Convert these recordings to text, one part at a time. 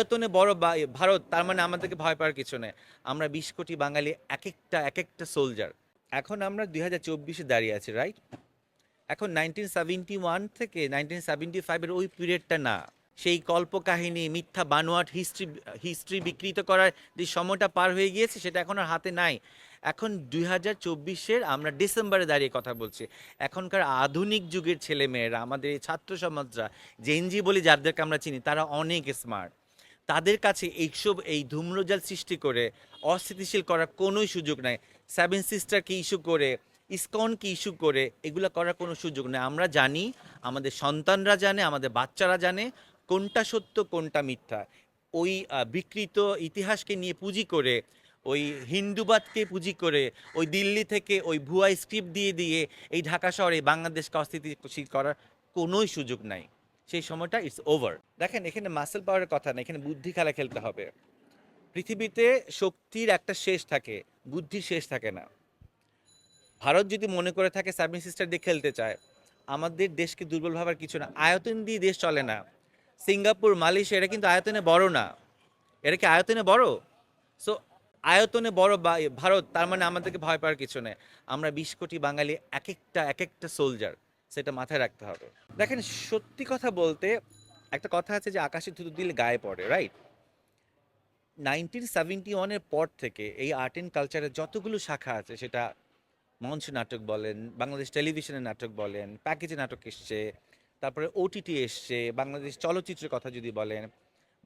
আয়তনে বড় ভারত, তার মানে আমাদেরকে ভয় পাওয়ার কিছু নেই। আমরা বিশ কোটি বাঙালি এক একটা এক একটা সোলজার এখন আমরা দুই হাজার চব্বিশে দাঁড়িয়ে আছি রাইট এখন নাইনটিন সেভেন্টি ওয়ান থেকে নাইনটিন সেভেন্টি ফাইভের ওই পিরিয়ডটা না। সেই কল্পকাহিনী, মিথ্যা বানোয়াট হিস্ট্রি হিস্ট্রি বিকৃত করার যে সময়টা পার হয়ে গিয়েছে, সেটা এখন আর হাতে নাই। এখন দুই হাজার চব্বিশের আমরা ডিসেম্বরে দাঁড়িয়ে কথা বলছি। এখনকার আধুনিক যুগের ছেলেমেয়েরা, আমাদের এই ছাত্র সমাজরা জেনজি বলি যাদেরকে আমরা চিনি, তারা অনেক স্মার্ট তাদের কাছে এইসব, এই ধূম্রজাল সৃষ্টি করে অস্থিতিশীল করার কোনোই সুযোগ নাই। সেভেন সিস্টারকে ইস্যু করে ইসকনকে ইস্যু করে, এগুলো করার কোনো সুযোগ নেই। আমরা জানি, আমাদের সন্তানরা জানে, আমাদের বাচ্চারা জানে কোনটা সত্য, কোনটা মিথ্যা। ওই বিকৃত ইতিহাসকে নিয়ে পুঁজি করে, ওই হিন্দুবাদকে পুঁজি করে, ওই দিল্লি থেকে ওই ভুয়া স্ক্রিপ্ট দিয়ে দিয়ে এই ঢাকা শহরে বাংলাদেশকে অস্থিতিশীল করার কোনোই সুযোগ নাই। সেই সময়টা ইটস ওভার দেখেন, এখানে মাসেল পাওয়ারের কথা না, এখানে বুদ্ধি খেলা খেলতে হবে। পৃথিবীতে শক্তির একটা শেষ থাকে বুদ্ধির শেষ থাকে না। ভারত যদি মনে করে থাকে সেভেন সিস্টার দিয়ে খেলতে চায়, আমাদের দেশকে দুর্বল ভাবার কিছু না। আয়তন দিয়ে দেশ চলে না। সিঙ্গাপুর, মালয়েশিয়া, এরা কিন্তু আয়তনে বড় না। এরা কি আয়তনে বড়? সো আয়তনে বড় ভারত, তার মানে আমাদেরকে ভয় পাওয়ার কিছু নেই। আমরা বিশ কোটি বাঙালি এক একটা এক একটা সোলজার সেটা মাথায় রাখতে হবে। দেখেন, সত্যি কথা বলতে একটা কথা আছে যে, আকাশে থুতু দিলে গায়ে পড়ে রাইট নাইনটিন সেভেন্টি ওয়ানের পর থেকে এই আর্ট অ্যান্ড কালচারের যতগুলো শাখা আছে, সেটা মঞ্চ নাটক বলেন, বাংলাদেশ টেলিভিশনের নাটক বলেন প্যাকেজে নাটক এসছে, তারপরে ওটিটি এসছে, বাংলাদেশ চলচ্চিত্রের কথা যদি বলেন,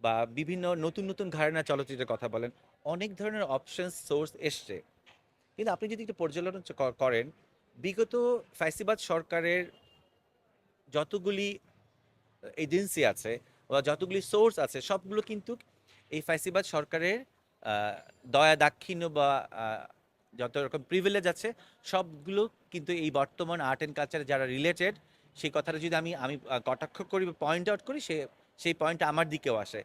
বা বিভিন্ন নতুন নতুন ঘরানা চলচ্চিত্রের কথা বলেন, অনেক ধরনের অপশন সোর্স এসছে। কিন্তু আপনি যদি একটু পর্যালোচনা করেন বিগত ফ্যাসিবাদ সরকারের যতগুলি এজেন্সি আছে বা যতগুলি সোর্স আছে, সবগুলো কিন্তু এই ফ্যাসিবাদ সরকারের দয়া, দাক্ষিণ্য বা যত রকম প্রিভিলেজ আছে, সবগুলো কিন্তু এই বর্তমান আর্ট অ্যান্ড কালচারে যারা রিলেটেড সেই কথাটা যদি আমি আমি কটাক্ষ করি পয়েন্ট আউট করি, সে, সেই পয়েন্টটা আমার দিকেও আসে।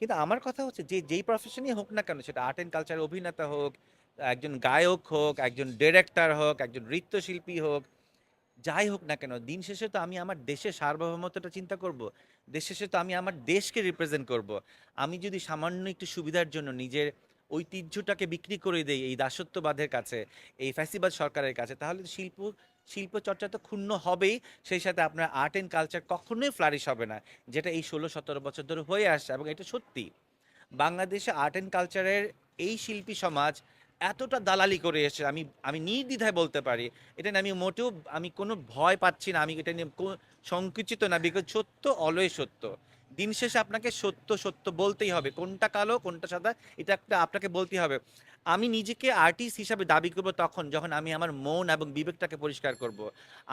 কিন্তু আমার কথা হচ্ছে যে, যেই প্রফেশনই হোক না কেন, সেটা আর্ট অ্যান্ড কালচার অভিনেতা হোক একজন গায়ক হোক, একজন ডিরেক্টর হোক, একজন নৃত্যশিল্পী হোক, যাই হোক না কেন, দিন শেষে তো আমি আমার দেশের সার্বভৌমত্বটা চিন্তা করব। দেশ শেষে তো আমি আমার দেশকে রিপ্রেজেন্ট করব। আমি যদি সামান্য একটু সুবিধার জন্য নিজের ঐতিহ্যটাকে বিক্রি করে দেই এই দাসত্ববাদের কাছে, এই ফ্যাসিবাদ সরকারের কাছে, তাহলে শিল্প শিল্প চর্চা তো ক্ষুণ্ণ হবেই। সেই সাথে আপনার আর্ট অ্যান্ড কালচার কখনোই ফ্লারিশ হবে না, যেটা এই ষোলো সতেরো বছর ধরে হয়ে আসছে এবং এটা সত্যি। বাংলাদেশে আর্ট অ্যান্ড কালচারের এই শিল্পী সমাজ এতটা দালালি করে এসেছে আমি আমি নির্দ্বিধায় বলতে পারি, এটা নিয়ে আমি মোটেও, আমি কোনো ভয় পাচ্ছি না, আমি এটা নিয়ে সংকুচিত না বিকজ সত্য অলয় সত্য। দিন শেষে আপনাকে সত্য সত্য বলতেই হবে। কোনটা কালো, কোনটা সাদা, এটা একটা আপনাকে বলতেই হবে। আমি নিজেকে আর্টিস্ট হিসাবে দাবি করব তখন, যখন আমি আমার মন এবং বিবেকটাকে পরিষ্কার করব।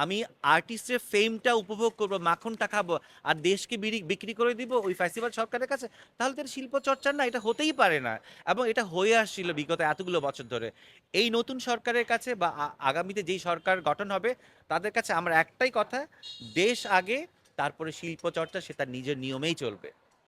আমি আর্টিস্টের ফেমটা উপভোগ করব, মাখনটা খাব, আর দেশকে বিক্রি করে দিব ওই ফ্যাসিবাল সরকারের কাছে, তাহলে তো শিল্প চর্চার না, এটা হতেই পারে না। এবং এটা হয়ে আসছিল বিগত এতগুলো বছর ধরে। এই নতুন সরকারের কাছে বা আগামীতে যেই সরকার গঠন হবে, তাদের কাছে আমার একটাই কথা, দেশ আগে তারপরে শিল্পচর্চা সে তার নিজের নিয়মেই চলবে।